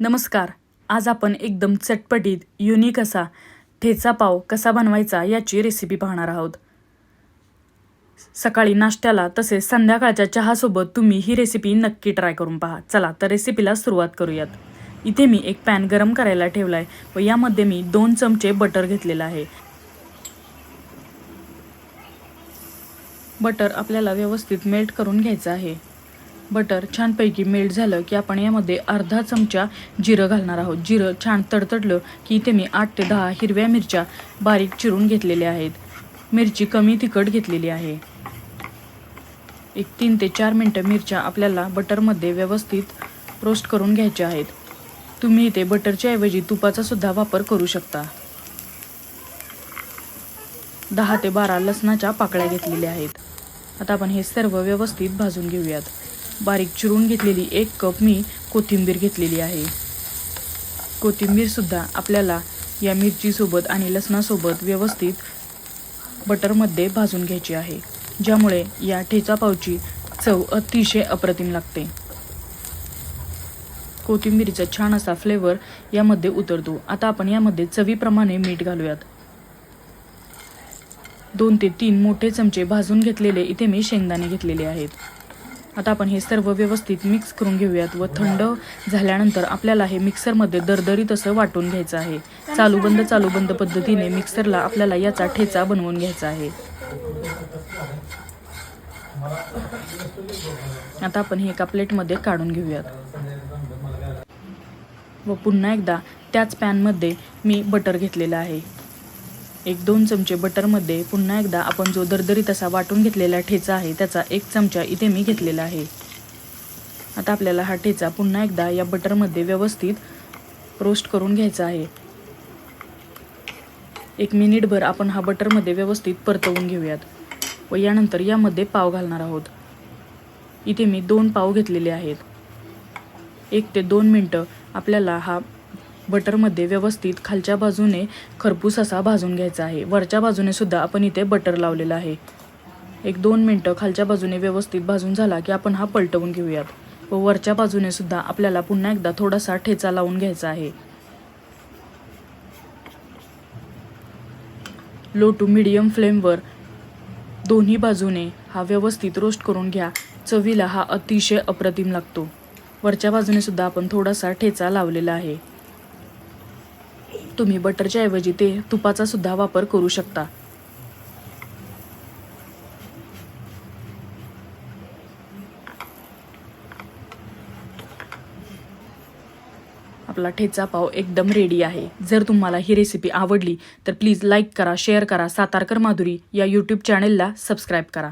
नमस्कार. आज आपण एकदम चटपटीत युनिक असा ठेचा पाव कसा बनवायचा याची रेसिपी पाहणार आहोत. सकाळी नाश्त्याला तसेच संध्याकाळच्या चहासोबत तुम्ही ही रेसिपी नक्की ट्राय करून पहा. चला तर रेसिपीला सुरुवात करूयात. इथे मी एक पॅन गरम करायला ठेवला आहे व यामध्ये मी दोन चमचे बटर घेतलेलं आहे. बटर आपल्याला व्यवस्थित मेल्ट करून घ्यायचं आहे. बटर छानपैकी मेल्ट झालं की आपण यामध्ये अर्धा चमचा जिरं घालणार आहोत. जिरं छान तडतडलं की इथे मी आठ ते दहा हिरव्या मिरच्या बारीक चिरून घेतलेल्या आहेत. मिरची कमी तिखट घेतलेली आहे. एक तीन ते चार मिनटं मिरच्या आपल्याला बटरमध्ये व्यवस्थित रोस्ट करून घ्यायच्या आहेत. तुम्ही इथे बटरच्या ऐवजी तुपाचा सुद्धा वापर करू शकता. दहा ते बारा लसणाच्या पाकळ्या घेतलेल्या आहेत. आता आपण हे सर्व व्यवस्थित भाजून घेऊयात. बारीक चिरून घेतलेली एक कप मी कोथिंबीर घेतलेली आहे. कोथिंबीरसुद्धा आपल्याला या मिरचीसोबत आणि लसणासोबत व्यवस्थित बटरमध्ये भाजून घ्यायची आहे ज्यामुळे या ठेचा पावची चव अतिशय अप्रतिम लागते. कोथिंबीरीचा छान असा फ्लेवर यामध्ये उतरतो. आता आपण यामध्ये चवीप्रमाणे मीठ घालूयात. दोन ते तीन मोठे चमचे भाजून घेतलेले इथे मी शेंगदाणे घेतलेले आहेत. आता आपण हे सर्व व्यवस्थित मिक्स करून घेऊयात व थंड झाल्यानंतर आपल्याला हे मिक्सरमध्ये दरदरीत असं वाटून घ्यायचं आहे. चालू बंद चालू बंद पद्धतीने मिक्सरला आपल्याला याचा ठेचा बनवून घ्यायचा आहे. आता आपण हे एका प्लेटमध्ये काढून घेऊयात. व पुन्हा एकदा त्याच पॅनमध्ये मी बटर घेतलेलं आहे. एक दोन चमचे बटरमध्ये पुन्हा एकदा आपण जो दरदरीत असा वाटून घेतलेला ठेचा आहे त्याचा एक चमचा इथे मी घेतलेला आहे. आता आपल्याला हा ठेचा पुन्हा एकदा या बटरमध्ये व्यवस्थित रोस्ट करून घ्यायचा आहे. एक मिनिटभर आपण हा बटरमध्ये व्यवस्थित परतवून घेऊयात व यानंतर यामध्ये पाव घालणार आहोत. इथे मी दोन पाव घेतलेले आहेत. एक ते दोन मिनटं आपल्याला हा बटरमध्ये व्यवस्थित खालच्या बाजूने खरपूस असा भाजून घ्यायचा आहे. वरच्या बाजूने सुद्धा आपण इथे बटर लावलेलं आहे. एक दोन मिनटं खालच्या बाजूने व्यवस्थित भाजून झाला की आपण हा पलटवून घेऊयात व वरच्या बाजूने सुद्धा आपल्याला पुन्हा एकदा थोडासा ठेचा लावून घ्यायचा आहे. लो टू मिडियम फ्लेमवर दोन्ही बाजूने हा व्यवस्थित रोस्ट करून घ्या. चवीला हा अतिशय अप्रतिम लागतो. वरच्या बाजूने सुद्धा आपण थोडासा ठेचा लावलेला आहे. तुम्ही बटरच्या ऐवजी ते तुपाचा सुद्धा वापर करू शकता. आपला ठेचा पाव एकदम रेडी आहे. जर तुम्हाला ही रेसिपी आवडली तर प्लीज लाईक करा शेअर करा सातारकर माधुरी या यूट्यूब चॅनेलला सबस्क्राईब करा.